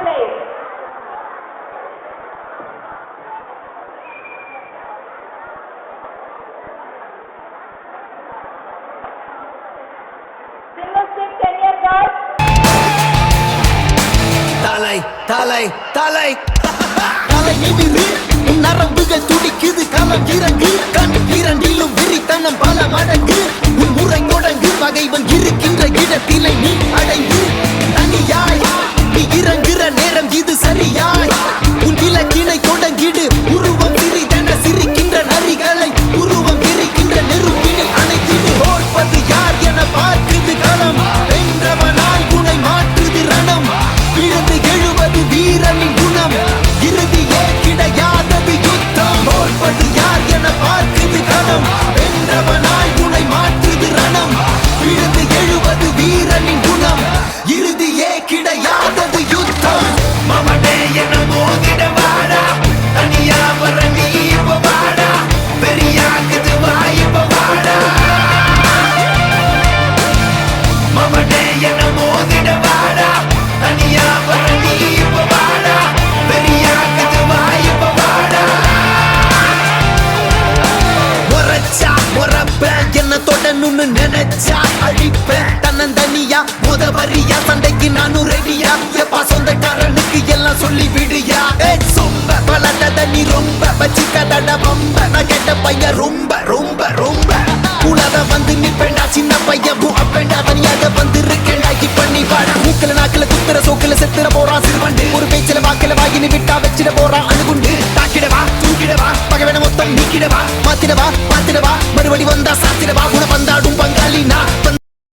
please. Single stick, 10 years old. Ta lây, ta lây, ta lây Ta lây nghĩ đi biết தொடணும்னு நினைச்சா அழிப்பேன் தன்னந்தனியா முத சண்டைக்கு நானும் ரெடியா எப்பா சொந்தக்காரனுக்கு எல்லாம் சொல்லி விடுயா. சொம்ப ரொம்ப வச்சிக்கதட பம்ப நான் கேட்ட பையன் ரொம்ப ரொம்ப ரொம்ப. உலக வந்து நிப்பேண்டா சின்ன பையன் நாக்கல குத்துற சோக்கல செத்துற போறான் சிறுவண்டு ஒரு பேச்சில வாக்கில வாயினு விட்டா வச்சிட போறான் அணுகுண்டு தாக்கிடவா தூக்கிடவா பகவன மொத்தம் நீக்கிடவா மாத்திடவா மாத்திடவா. மறுபடி வந்தா சாத்திடவா குண வந்தாடு